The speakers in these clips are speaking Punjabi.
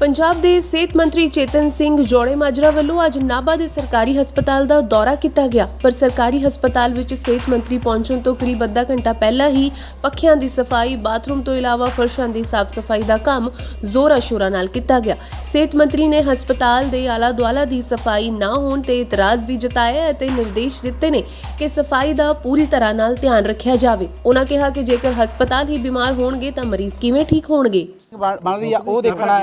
ਪੰਜਾਬ ਦੇ ਸਿਹਤ ਮੰਤਰੀ ਚੇਤਨ ਸਿੰਘ ਜੋੜੇ ਮਾਜਰਾ ਵੱਲੋਂ ਅੱਜ ਨਾਭਾ ਦੇ ਸਰਕਾਰੀ ਹਸਪਤਾਲ ਦਾ ਦੌਰਾ ਕੀਤਾ ਗਿਆ। ਪਰ ਸਰਕਾਰੀ ਹਸਪਤਾਲ ਵਿੱਚ ਸਿਹਤ ਮੰਤਰੀ ਪਹੁੰਚਣ ਤੋਂ ਕਰੀਬ ਅੱਧਾ ਘੰਟਾ ਪਹਿਲਾਂ ਹੀ ਪੱਖਿਆਂ ਦੀ ਸਫ਼ਾਈ, ਬਾਥਰੂਮ ਤੋਂ ਇਲਾਵਾ ਫਰਸ਼ਾਂ ਦੀ ਸਾਫ਼ ਸਫ਼ਾਈ ਦਾ ਕੰਮ ਜ਼ੋਰਾਂ ਸ਼ੋਰਾਂ ਨਾਲ ਕੀਤਾ ਗਿਆ। ਸਿਹਤ ਮੰਤਰੀ ਨੇ ਹਸਪਤਾਲ ਦੇ ਆਲਾ ਦੁਆਲਾ ਦੀ ਸਫ਼ਾਈ ਨਾ ਹੋਣ ਤੇ ਇਤਰਾਜ਼ ਵੀ ਜਤਾਇਆ ਅਤੇ ਨਿਰਦੇਸ਼ ਦਿੱਤੇ ਨੇ ਕਿ ਸਫ਼ਾਈ ਦਾ ਪੂਰੀ ਤਰ੍ਹਾਂ ਨਾਲ ਧਿਆਨ ਰੱਖਿਆ ਜਾਵੇ। ਉਹਨਾਂ ਕਿਹਾ ਕਿ ਜੇਕਰ ਹਸਪਤਾਲ ਹੀ ਬਿਮਾਰ ਹੋਣਗੇ ਤਾਂ ਮਰੀਜ਼ ਕਿਵੇਂ ਠੀਕ ਹੋਣਗੇ? ਬਣ ਰਹੀ ਆ, ਉਹ ਦੇਖਣਾ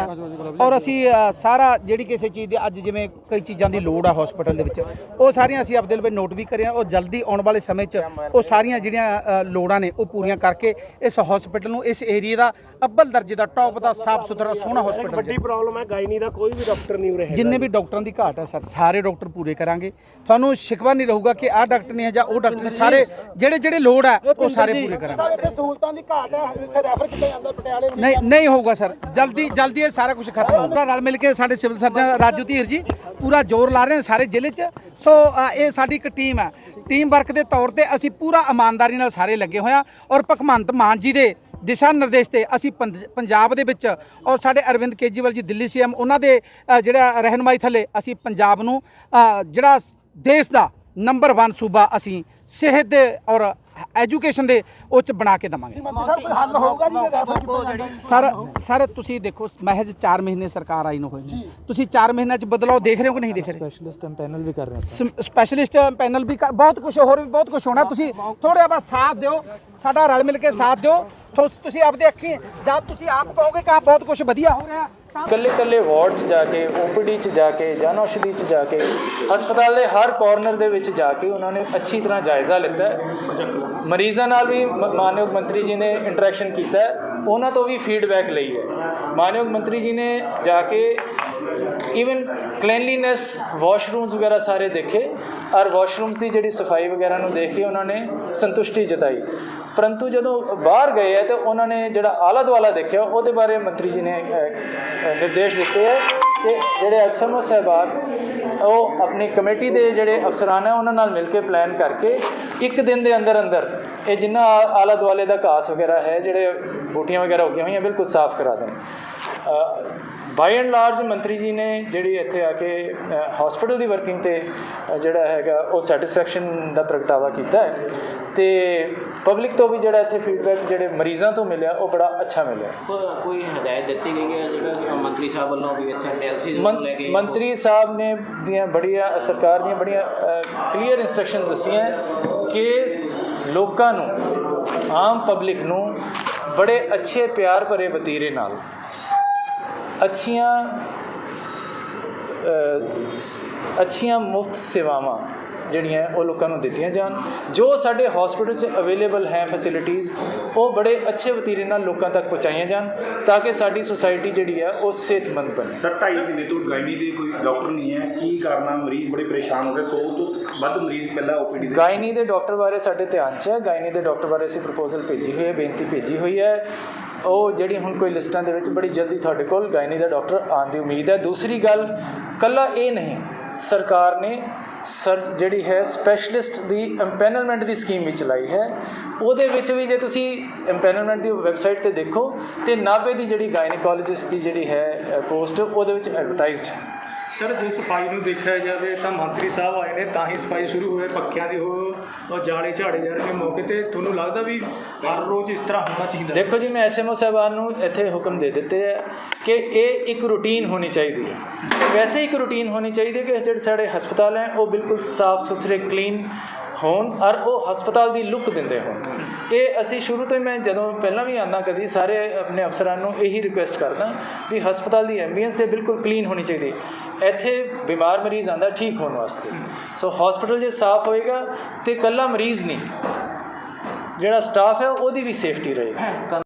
ਔਰ ਅਸੀਂ ਅ, ਸਾਰਾ ਜਿਹੜੀ ਕਿਸੇ ਚੀਜ਼ ਦੀ ਅੱਜ ਜਿਵੇਂ ਕਈ ਚੀਜ਼ਾਂ ਦੀ ਲੋੜ ਆ ਹਸਪੀਟਲ ਦੇ ਵਿੱਚ ਉਹ ਸਾਰੀਆਂ ਅਸੀਂ ਆਪਦੇ ਲਈ ਨੋਟ ਵੀ ਕਰੀਆਂ ਉਹ ਜਲਦੀ ਆਉਣ ਵਾਲੇ ਸਮੇਂ 'ਚ ਉਹ ਸਾਰੀਆਂ ਜਿਹੜੀਆਂ ਅ, ਲੋੜਾਂ ਨੇ ਉਹ ਪੂਰੀਆਂ ਕਰਕੇ ਇਸ ਹਸਪੀਟਲ ਨੂੰ ਇਸ ਏਰੀਆ ਦਾ ਅੱਵਲ ਦਰਜੇ ਦਾ ਟੌਪ ਦਾ ਸਾਫ਼ ਸੁਥਰਾ ਸੋਹਣਾ ਹਸਪੀਟਲ ਵੱਡੀ ਪ੍ਰੋਬਲਮ ਹੈ ਗਾਇਨੀ ਦਾ ਕੋਈ ਵੀ ਡਾਕਟਰ ਨਹੀਂ ਉਰੇ ਜਿੰਨੇ ਵੀ ਡਾਕਟਰਾਂ ਦੀ ਘਾਟ ਹੈ ਸਰ ਸਾਰੇ ਡਾਕਟਰ ਪੂਰੇ ਕਰਾਂਗੇ। ਤੁਹਾਨੂੰ ਸ਼ਿਕਵਾ ਨਹੀਂ ਰਹੂਗਾ ਕਿ ਆਹ ਡਾਕਟਰ ਨਹੀਂ ਹੈ ਜਾਂ ਉਹ ਡਾਕਟਰ ਨਹੀਂ। ਸਾਰੇ ਜਿਹੜੇ ਜਿਹੜੇ ਲੋੜ ਹੈ ਉਹ ਸਾਰੇ ਪੂਰੇ ਕਰਾਂਗੇ। ਸਾਹਿਬ ਇੱਥੇ ਸਹੂਲਤਾਂ ਦੀ ਘਾਟ ਹੈ ਇੱਥੇ ਰੈਫਰ ਕੀਤਾ ਜਾਂਦਾ ਪਟਿਆਲੇ ਨਹੀਂ ਨਹੀਂ ਹੋਊਗਾ ਸਰ। ਜਲਦੀ ਜਲਦੀ ਇਹ ਸਾਰਾ ਕੁਝ ਖਤਮ ਹੋਊਗਾ ਰਲ ਮਿਲ ਕੇ ਸਾਡੇ ਸਿਵਲ ਸਰਜਨ ਰਾਜੂ ਧੀਰ ਜੀ ਪੂਰਾ ਜ਼ੋਰ ਲਾ ਰਹੇ ਨੇ ਸਾਰੇ ਜ਼ਿਲ੍ਹੇ 'ਚ। ਸੋ ਇਹ ਸਾਡੀ ਇੱਕ ਟੀਮ ਹੈ ਟੀਮ ਵਰਕ ਦੇ ਤੌਰ ਤੇ ਅਸੀਂ ਪੂਰਾ ਇਮਾਨਦਾਰੀ ਨਾਲ ਸਾਰੇ ਲੱਗੇ ਹੋਇਆ ਔਰ ਭਗਵੰਤ ਮਾਨ ਜੀ ਦੇ ਦਿਸ਼ਾ ਨਿਰਦੇਸ਼ ਤੇ ਅਸੀਂ ਪੰਜ- ਪੰਜਾਬ ਦੇ ਵਿੱਚ ਔਰ ਸਾਡੇ ਅਰਵਿੰਦ ਕੇਜਰੀਵਾਲ ਜੀ ਦਿੱਲੀ ਸੀਐਮ ਉਹਨਾਂ ਦੇ ਜਿਹੜਾ ਰਹਿਨਮਾਈ ਥੱਲੇ ਅਸੀਂ ਪੰਜਾਬ ਨੂੰ ਜਿਹੜਾ ਦੇਸ਼ ਦਾ ਨੰਬਰ 1 ਸੂਬਾ ਅਸੀਂ ਸਿਹਤ ਦੇ ਔਰ ਐਜੂਕੇਸ਼ਨ ਦੇ ਉਹ 'ਚ ਬਣਾ ਕੇ ਦਵਾਂਗੇ। ਮੰਤਰੀ ਸਾਹਿਬ ਕੋਈ ਹੱਲ ਹੋਊਗਾ ਜੀ ਜੇ ਰੈਫਰ ਕੀਤਾ ਜਾਂਦਾ ਸਰ ਸਰ ਤੁਸੀਂ ਦੇਖੋ ਮਹਿਜ 4 ਮਹੀਨੇ ਸਰਕਾਰ ਆਈ ਨੂੰ ਹੋਏ ਨੇ ਤੁਸੀਂ 4 ਮਹੀਨਿਆਂ ਚ ਬਦਲਾਅ ਦੇਖ ਰਹੇ ਹੋ ਕਿ ਨਹੀਂ ਦੇਖ ਰਹੇ? ਸਪੈਸ਼ਲਿਸਟ ਪੈਨਲ ਵੀ ਕਰ ਰਹੇ ਹਾਂ। ਸਪੈਸ਼ਲਿਸਟ ਪੈਨਲ ਵੀ ਕਰ- ਬਹੁਤ ਕੁਝ ਹੋਰ ਵੀ ਬਹੁਤ ਕੁਝ ਹੋਣਾ। ਤੁਸੀਂ ਥੋੜਾ ਬਸ ਸਾਥ ਦਿਓ ਸਾਡਾ ਰਲ ਮਿਲ ਕੇ ਸਾਥ ਦਿਓ। ਤੁਸੀਂ ਆਪਦੇ ਅੱਖੀ ਜਦ ਤੁਸੀਂ ਆਪ ਕਹੋਗੇ ਕਿ ਆ ਬਹੁਤ ਕੁਝ ਵਧੀਆ ਹੋ ਰਿਹਾ ਕੱਲੇ ਕੱਲੇ ਵਾਰਡ 'ਚ ਜਾ ਕੇ ਓਪੀਡੀ 'ਚ ਜਾ ਕੇ ਜਨ ਔਸ਼ਧੀ 'ਚ ਜਾ ਕੇ, ਹਸਪਤਾਲ ਦੇ ਹਰ ਕਾਰਨਰ ਦੇ ਵਿੱਚ ਜਾ ਕੇ ਉਹਨਾਂ ਨੇ ਅੱਛੀ ਤਰ੍ਹਾਂ ਜਾਇਜ਼ਾ ਲਿੱਤਾ ਮਰੀਜ਼ਾਂ ਨਾਲ ਵੀ ਮ- ਮਾਨਯੋਗ ਮੰਤਰੀ ਜੀ ਨੇ ਇੰਟਰੈਕਸ਼ਨ ਕੀਤਾ ਉਹਨਾਂ ਤੋਂ ਵੀ ਫੀਡਬੈਕ ਲਈ ਹੈ। ਮਾਨਯੋਗ ਮੰਤਰੀ ਜੀ ਨੇ ਜਾ ਕੇ ਇਵਨ ਕਲੀਨਲੀਨੈਸ ਵਾਸ਼ਰੂਮਸ ਵਗੈਰਾ ਸਾਰੇ ਦੇਖੇ। ਔਰ ਵਾਸ਼ਰੂਮਸ ਦੀ ਜਿਹੜੀ ਸਫ਼ਾਈ ਵਗੈਰਾ ਨੂੰ ਦੇਖ ਕੇ ਉਹਨਾਂ ਨੇ ਸੰਤੁਸ਼ਟੀ ਜਤਾਈ। ਪਰੰਤੂ ਜਦੋਂ ਬਾਹਰ ਗਏ ਹੈ ਤੇ ਉਹਨਾਂ ਨੇ ਜਿਹੜਾ ਆਲਾ ਦੁਆਲਾ ਦੇਖਿਆ, ਉਹਦੇ ਬਾਰੇ ਮੰਤਰੀ ਜੀ ਨੇ ਨਿਰਦੇਸ਼ ਦਿੱਤੇ ਹੈ ਕਿ ਜਿਹੜੇ ਐਸਐਮਓ ਸਾਹਿਬਾਨ ਉਹ ਆਪਣੀ ਕਮੇਟੀ ਦੇ ਜਿਹੜੇ ਅਫਸਰਾਨ ਹੈ ਉਹਨਾਂ ਨਾਲ ਮਿਲ ਕੇ ਪਲਾਨ ਕਰਕੇ ਇੱਕ ਦਿਨ ਦੇ ਅੰਦਰ ਅੰਦਰ ਇਹ ਜਿੰਨਾ ਆ- ਆਲਾ ਦੁਆਲੇ ਦਾ ਘਾਸ ਵਗੈਰਾ ਹੈ, ਜਿਹੜੇ ਬੂਟੀਆਂ ਵਗੈਰਾ ਹੋ ਗਈਆਂ ਹੋਈਆਂ, ਬਿਲਕੁਲ ਸਾਫ਼ ਕਰਾ ਦੇਣ। ਬਾਈ ਐਂਡ ਲਾਰਜ ਮੰਤਰੀ ਜੀ ਨੇ ਜਿਹੜੀ ਇੱਥੇ ਆ ਕੇ ਹਸਪੀਟਲ ਦੀ ਵਰਕਿੰਗ ਤੇ ਜਿਹੜਾ ਹੈਗਾ ਉਹ ਸੈਟੀਸਫੈਕਸ਼ਨ ਦਾ ਪ੍ਰਗਟਾਵਾ ਕੀਤਾ ਹੈ। ਤੇ ਪਬਲਿਕ ਤੋਂ ਵੀ ਜਿਹੜਾ ਇੱਥੇ ਫੀਡਬੈਕ ਜਿਹੜੇ ਮਰੀਜ਼ਾਂ ਤੋਂ ਮਿਲਿਆ ਉਹ ਬੜਾ ਅੱਛਾ ਮਿਲਿਆ। ਕੋਈ ਹਦਾਇਤ ਦਿੱਤੀ ਗਈ ਹੈ ਜਿਹੜਾ ਮੰਤਰੀ ਸਾਹਿਬ ਵੱਲੋਂ ਵੀ ਇੱਥੇ ਨੂੰ ਲੈ ਕੇ ਮੰਤਰੀ ਸਾਹਿਬ ਨੇ ਦੀਆਂ ਬੜੀਆਂ ਸਰਕਾਰ ਦੀਆਂ ਬੜੀਆਂ ਕਲੀਅਰ ਇਨਸਟਰਕਸ਼ਨਸ ਦੱਸੀਆਂ ਕਿ ਲੋਕਾਂ ਨੂੰ ਆਮ ਪਬਲਿਕ ਨੂੰ ਬੜੇ ਅੱਛੇ ਪਿਆਰ ਭਰੇ ਵਤੀਰੇ ਨਾਲ ਅੱਛੀਆਂ ਅੱਛੀਆਂ ਮੁਫਤ ਸੇਵਾਵਾਂ ਜਿਹੜੀਆਂ ਉਹ ਲੋਕਾਂ ਨੂੰ ਦਿੱਤੀਆਂ ਜਾਣ। ਜੋ ਸਾਡੇ ਹਸਪੀਟਲ 'ਚ ਅਵੇਲੇਬਲ ਹੈ ਫੈਸਿਲਿਟੀਜ਼ ਉਹ ਬੜੇ ਅੱਛੇ ਵਤੀਰੇ ਨਾਲ ਲੋਕਾਂ ਤੱਕ ਪਹੁੰਚਾਈਆਂ ਜਾਣ ਤਾਂ ਕਿ ਸਾਡੀ ਸੁਸਾਇਟੀ ਜਿਹੜੀ ਹੈ ਉਹ ਸਿਹਤਮੰਦ ਬਣੇ। ਸਰ ਢਾਈ ਮਹੀਨੇ ਤੋਂ ਗਾਇਨੀ ਦੇ ਕੋਈ ਡਾਕਟਰ ਨਹੀਂ ਹੈ। ਕੀ ਕਾਰਨ ਮਰੀਜ਼ ਬੜੇ ਪਰੇਸ਼ਾਨ ਹੋ ਰਹੇ 100 ਤੋਂ ਵੱਧ ਮਰੀਜ਼ ਪਹਿਲਾਂ ਓਪੀਡੀ ਦੇ। ਗਾਇਨੀ ਦੇ ਡਾਕਟਰ ਬਾਰੇ ਸਾਡੇ ਧਿਆਨ 'ਚ ਹੈ। ਗਾਇਨੀ ਦੇ ਡਾਕਟਰ ਬਾਰੇ ਅਸੀਂ ਪ੍ਰਪੋਜ਼ਲ ਭੇਜੀ ਹੋਈ ਹੈ ਬੇਨਤੀ ਭੇਜੀ ਹੋਈ ਹੈ। ਉਹ ਜਿਹੜੀ ਹੁਣ ਕੋਈ ਲਿਸਟਾਂ ਦੇ ਵਿੱਚ ਬੜੀ ਜਲਦੀ ਤੁਹਾਡੇ ਕੋਲ ਗਾਇਨੀ ਦਾ ਡਾਕਟਰ ਆਉਣ ਦੀ ਉਮੀਦ ਹੈ। ਦੂਸਰੀ ਗੱਲ, ਕੱਲਾ ਇਹ ਨਹੀਂ, ਸਰਕਾਰ ਨੇ ਸਰ ਜਿਹੜੀ ਹੈ ਸਪੈਸ਼ਲਿਸਟ ਦੀ ਐਮਪੈਨਲਮੈਂਟ ਦੀ ਸਕੀਮ ਵੀ ਚਲਾਈ ਹੈ। ਉਹਦੇ ਵਿੱਚ ਵੀ ਜੇ ਤੁਸੀਂ ਐਮਪੈਨਲਮੈਂਟ ਦੀ ਵੈਬਸਾਈਟ ਤੇ ਦੇਖੋ ਤੇ ਨਾਭੇ ਦੀ ਜਿਹੜੀ ਗਾਇਨੀਕੋਲੋਜਿਸਟ ਦੀ ਜਿਹੜੀ ਹੈ ਪੋਸਟ ਉਹਦੇ ਵਿੱਚ ਐਡਵਰਟਾਈਜ਼ਡ ਹੈ। ਸਰ, ਜੇ ਸਫ਼ਾਈ ਨੂੰ ਦੇਖਿਆ ਜਾਵੇ ਤਾਂ ਮੰਤਰੀ ਸਾਹਿਬ ਆਏ ਨੇ, ਤਾਂ ਹੀ ਸਫ਼ਾਈ ਸ਼ੁਰੂ ਹੋਏ ਪੱਕਿਆਂ ਦੀ ਹੋ ਉਹ ਜਾਲੇ ਝਾੜੇ ਜਾ ਰਹੇ ਮੌਕੇ ਤੇ। ਤੁਹਾਨੂੰ ਲੱਗਦਾ ਵੀ ਹਰ ਰੋਜ਼ ਇਸ ਤਰ੍ਹਾਂ ਹੋਣਾ ਚਾਹੀਦਾ? ਦੇਖੋ ਜੀ, ਮੈਂ ਐਸਐਮਓ ਸਾਹਿਬਾਨ ਨੂੰ ਇੱਥੇ ਹੁਕਮ ਦੇ ਦਿੱਤੇ ਹੈ ਕਿ ਇਹ ਇੱਕ ਰੂਟੀਨ ਹੋਣੀ ਚਾਹੀਦੀ ਹੈ। ਵੈਸੇ ਇੱਕ ਰੂਟੀਨ ਹੋਣੀ ਚਾਹੀਦੀ ਹੈ ਕਿ ਜਿਹੜੇ ਸਾਡੇ ਹਸਪਤਾਲ ਹੈ, ਉਹ ਬਿਲਕੁਲ ਸਾਫ਼ ਸੁਥਰੇ, ਕਲੀਨ ਹੋਣ, ਔਰ ਉਹ ਹਸਪਤਾਲ ਦੀ ਲੁੱਕ ਦਿੰਦੇ ਹੋਣ। ਇਹ ਅਸੀਂ ਸ਼ੁਰੂ ਤੋਂ ਹੀ ਮੈਂ ਜਦੋਂ ਪਹਿਲਾਂ ਵੀ ਆਉਂਦਾ ਕਦੀ, ਸਾਰੇ ਆਪਣੇ ਅਫਸਰਾਂ ਨੂੰ ਇਹੀ ਰਿਕੁਐਸਟ ਕਰਦਾ ਵੀ ਹਸਪਤਾਲ ਦੀ ਐਂਬੀਐਂਸ ਇਹ ਬਿਲਕੁਲ ਕਲੀਨ ਹੋਣੀ ਚਾਹੀਦੀ ਇੱਥੇ ਬਿਮਾਰ ਮਰੀਜ਼ ਆਂਦਾ ਠੀਕ ਹੋਣ ਵਾਸਤੇ। ਸੋ ਹਸਪੀਟਲ ਜੇ ਸਾਫ਼ ਹੋਏਗਾ ਤੇ ਕੱਲਾ ਮਰੀਜ਼ ਨਹੀਂ, ਜਿਹੜਾ ਸਟਾਫ ਹੈ, ਉਹਦੀ ਵੀ ਸੇਫਟੀ ਰਹੇਗੀ।